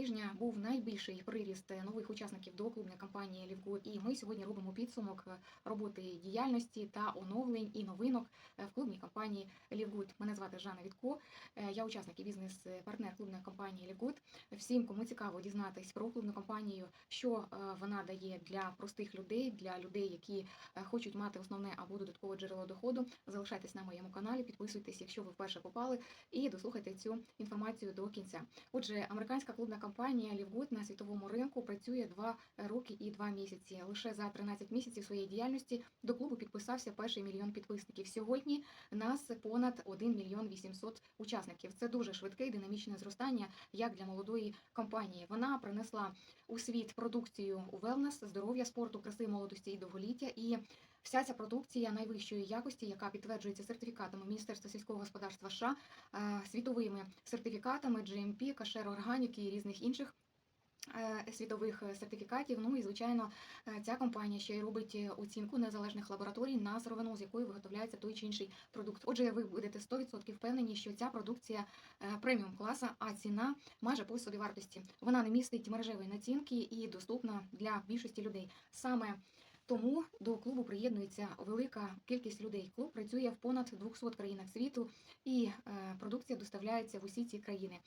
тижня був найбільший приріст нових учасників до клубної кампанії Лівгу. І ми сьогодні робимо підсумок е, роботи діяльності та оновлень і новинок е, в клубній кампанії Лівгуд. Мене звати Жанна Вітко. е, Я учасник і бізнес-партнер клубної кампанії Лівгуд. Всім, кому цікаво дізнатись про клубну кампанію, що вона дає для простих людей, для людей, які хочуть мати основне або додаткове джерело доходу. Залишайтесь на моєму каналі, підписуйтесь, якщо ви вперше попали, і дослухайте цю інформацію до кінця. Отже, американська клубна компанія Лівгуд на світовому ринку працює 2 роки і 2 місяці. Лише за 13 місяців своєї діяльності до клубу підписався перший мільйон підписників. Сьогодні нас понад 1 мільйон 800 учасників. Це дуже швидке і динамічне зростання, як для молодої компанії. Вона принесла у світ продукцію у велнес, здоров'я, спорту, краси, молодості і довголіття. І вся ця продукція найвищої якості, яка підтверджується сертифікатами Міністерства сільського господарства США, е, світовими сертифікатами GMP, кашер органіки і різних інших. е, Світових сертифікатів, ну і звичайно, е, ця компанія ще й робить оцінку незалежних лабораторій на сировину, з якої виготовляється той чи інший продукт. Отже, ви будете 100% впевнені, що ця продукція преміум класа, а ціна майже по собівартості. Вона не містить мережевої націнки і доступна для більшості людей. Саме тому до клубу приєднується велика кількість людей. Клуб працює в понад 200 країнах світу, і е, продукція доставляється в усі ці країни.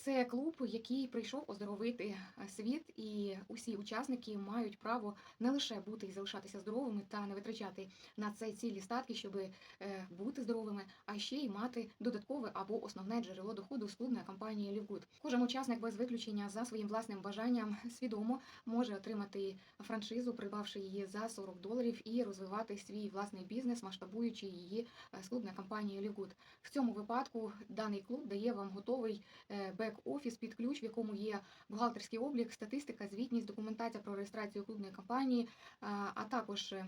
Це клуб, який прийшов оздоровити е, світ, і усі учасники мають право не лише бути і залишатися здоровими та не витрачати на це цілі статки, щоб е, бути здоровими, а ще й мати додаткове або основне джерело доходу з клубної компанії Лівгуд. Кожен учасник без виключення за своїм власним бажанням свідомо може отримати франшизу, придбавши її за 40 доларів, і розвивати свій власний бізнес, масштабуючи її е, з клубної компанії Лівгуд. В цьому випадку даний клуб дає вам готовий е, бек-офіс під ключ, в якому є бухгалтерський облік, статистика, звітність, документація про реєстрацію клубної кампанії, а а також е,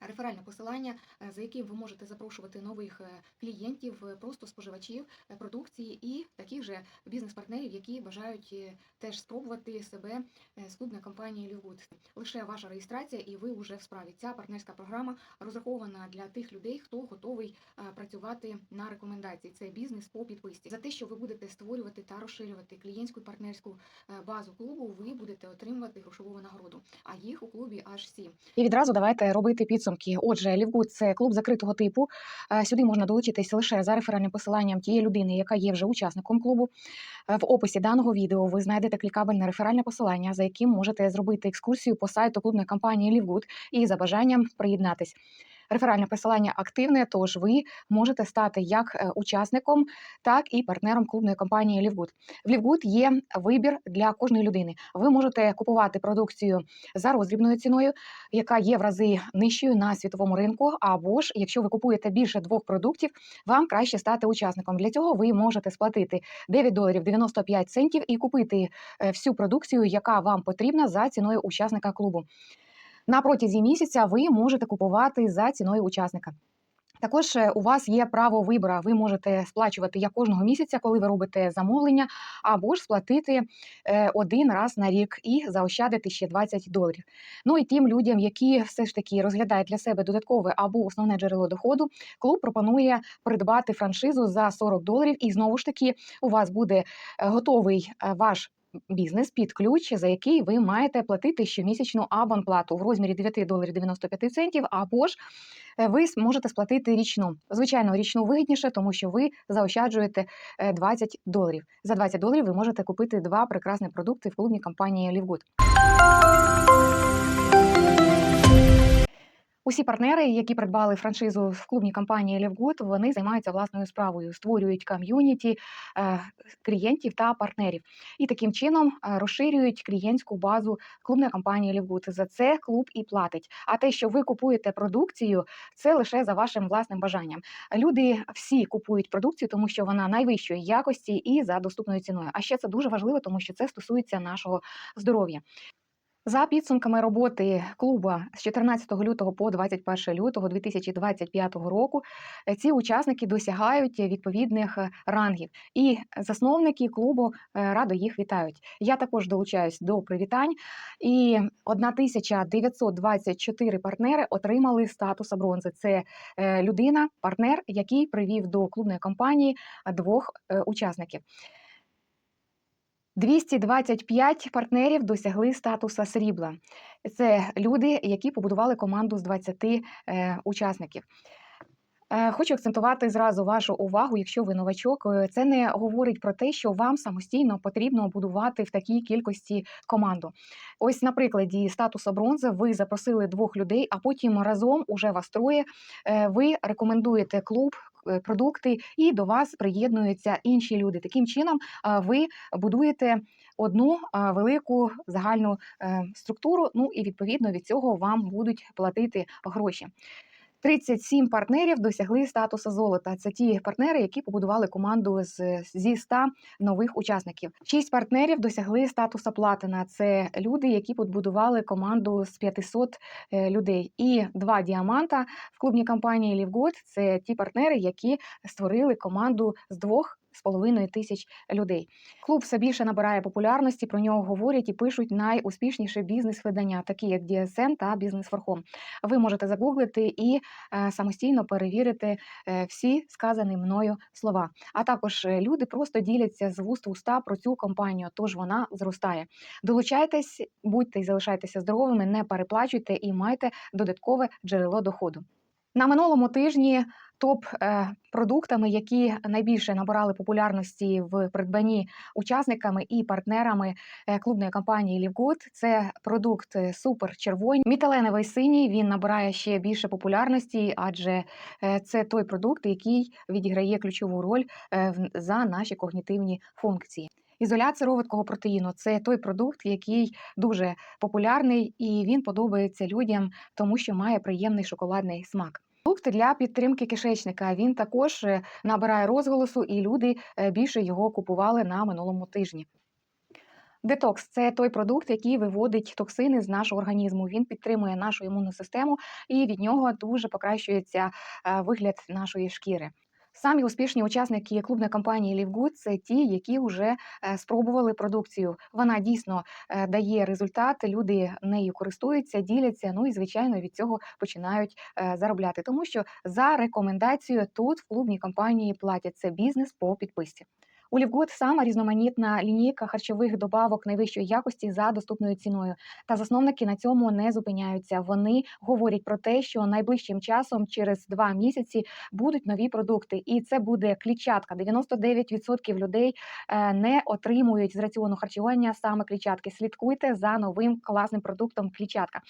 реферальне посилання, е, за яким ви можете запрошувати нових е, клієнтів, е, просто споживачів продукції і таких же бізнес-партнерів, які бажають теж спробувати себе з клубної компанії Лівгуд. Лише ваша реєстрація, і ви вже в справі. Ця партнерська програма розрахована для тих людей, хто готовий працювати на рекомендації. Це бізнес по підписці. За те, що ви будете створювати та розширювати клієнтську і партнерську базу клубу, ви будете отримувати грошову винагороду. А їх у клубі аж сім. І відразу давайте робити підсумки. Отже, Лівгуд це клуб закритого типу. Е, Сюди можна долучитись лише за реферальним посиланням тієї людини, яка є вже учасником клубу. Е, В описі даного відео ви знайдете клікабельне реферальне посилання, за яким можете зробити екскурсію по сайту клубної компанії Лівгуд і за бажанням приєднатись. Реферальне посилання активне, тож ви можете стати як е, учасником, так і партнером клубної компанії Лівгуд. В Лівгуд є вибір для кожної людини. Ви можете купувати продукцію за роздрібною ціною, яка є в рази нижчою на світовому ринку. Або ж, якщо ви купуєте більше двох продуктів, вам краще стати учасником. Для цього ви можете сплатити 9 доларів 95 центів і купити е, всю продукцію, яка вам потрібна за ціною учасника клубу. На протязі місяця ви можете купувати за ціною учасника. Також е, у вас є право вибору. Ви можете сплачувати як кожного місяця, коли ви робите замовлення, або ж сплатити е, один раз на рік і заощадити ще 20 доларів. Ну і тим людям, які все ж таки розглядають для себе додаткове або основне джерело доходу, клуб пропонує придбати франшизу за 40 доларів. І знову ж таки, у вас буде е, готовий ваш. Бізнес під ключ, за який ви маєте платити щомісячну абонплату в розмірі 9 доларів 95 центів, або ж е, ви можете сплатити річну. Звичайно, річну вигідніше, тому що ви заощаджуєте е, 20 доларів. За 20 доларів ви можете купити два прекрасні продукти в клубній компанії Лівгуд. Усі партнери, які придбали франшизу в клубній компанії Лівгуд, вони займаються власною справою, створюють ком'юніті е, клієнтів та партнерів, і таким чином е, розширюють клієнтську базу клубної компанії Лівгуд. За це клуб і платить. А те, що ви купуєте продукцію, це лише за вашим власним бажанням. Люди всі купують продукцію, тому що вона найвищої якості і за доступною ціною. А ще це дуже важливо, тому що це стосується нашого здоров'я. За підсумками роботи клуба з 14 лютого по 21 лютого 2025 року, е, ці учасники досягають відповідних е, рангів, і засновники клубу е, радо їх вітають. Я також долучаюсь до привітань, і 1924 партнери отримали статус бронзи. Це людина, партнер, який привів до клубної компанії двох учасників. 225 партнерів досягли статуса срібла. Це люди, які побудували команду з 20 е, учасників. Е, Хочу акцентувати зразу вашу увагу, якщо ви новачок, е, це не говорить про те, що вам самостійно потрібно будувати в такій кількості команду. Ось на прикладі статуса бронзи ви запросили двох людей, а потім разом уже вас троє. е, Ви рекомендуєте клуб, продукти, і до вас приєднуються інші люди. Таким чином, ви будуєте одну велику загальну структуру. Ну і відповідно від цього вам будуть платити гроші. 37 партнерів досягли статусу золота. Це ті партнери, які побудували команду з зі 100 нових учасників. Шість партнерів досягли статусу платина. Це люди, які побудували команду з 500 е, людей. І два діаманта в клубній компанії Лівгод це ті партнери, які створили команду з двох. З половиною тисяч людей. Клуб все більше набирає популярності. Про нього говорять і пишуть найуспішніші бізнес-видання, такі як DSM та Бізнес Форхом. Ви можете загуглити і е, самостійно перевірити е, всі сказані мною слова. А також е, люди просто діляться з вуст уста про цю компанію, тож вона зростає. Долучайтесь, будьте і залишайтеся здоровими, не переплачуйте і майте додаткове джерело доходу. На минулому тижні топ е, які найбільше набирали популярності в придбанні учасниками і партнерами е, клубної компанії Лівгуд, це продукт е, супер червоний, міталеновий синій. Він набирає ще більше популярності, адже це той продукт, який відіграє ключову роль за наші когнітивні функції. Ізолят сироваткого протеїну це той продукт, який дуже популярний і він подобається людям, тому що має приємний шоколадний смак. Продукт для підтримки кишечника він також е, набирає розголосу, і люди е, більше його купували на минулому тижні. Детокс це той продукт, який виводить токсини з нашого організму. Він підтримує нашу імунну систему, і від нього дуже покращується е, вигляд нашої шкіри. Самі успішні учасники клубної кампанії Лівгуд – це ті, які вже е, спробували продукцію. Вона дійсно е, дає результат, люди нею користуються, діляться. Ну і звичайно від цього починають е, заробляти, тому що за рекомендацією тут в клубній кампанії платять це бізнес по підписці. У Лівгуд сама різноманітна лінійка харчових добавок найвищої якості за доступною ціною. Та засновники на цьому не зупиняються. Вони говорять про те, що найближчим часом, через два місяці, будуть нові продукти, і це буде клітчатка. 99% людей е, не отримують з раціону харчування саме клітчатки. Слідкуйте за новим класним продуктом клітчатка.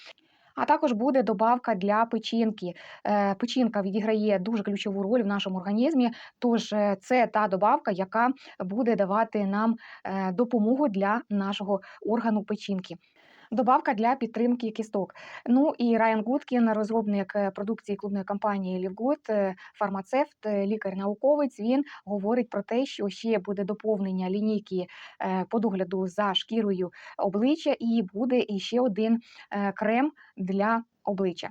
А також буде добавка для печінки. Е, Печінка відіграє дуже ключову роль в нашому організмі. Тож е, це та добавка, яка буде давати нам е, допомогу для нашого органу печінки. Добавка для підтримки кісток. Ну і Райан Гудкін, розробник е, продукції клубної компанії Лівгуд, фармацевт, е, лікар-науковець. Він говорить про те, що ще буде доповнення лінійки е, по догляду за шкірою обличчя, і буде іще один е, крем для обличчя.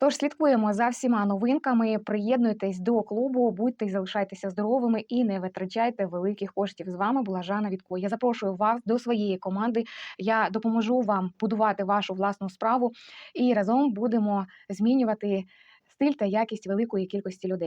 Тож слідкуємо за всіма новинками. Приєднуйтесь до клубу, будьте і залишайтеся здоровими і не витрачайте великих коштів. З вами була Жанна Вітко. Я запрошую вас до своєї команди. Я допоможу вам будувати вашу власну справу і разом будемо змінювати стиль та якість великої кількості людей.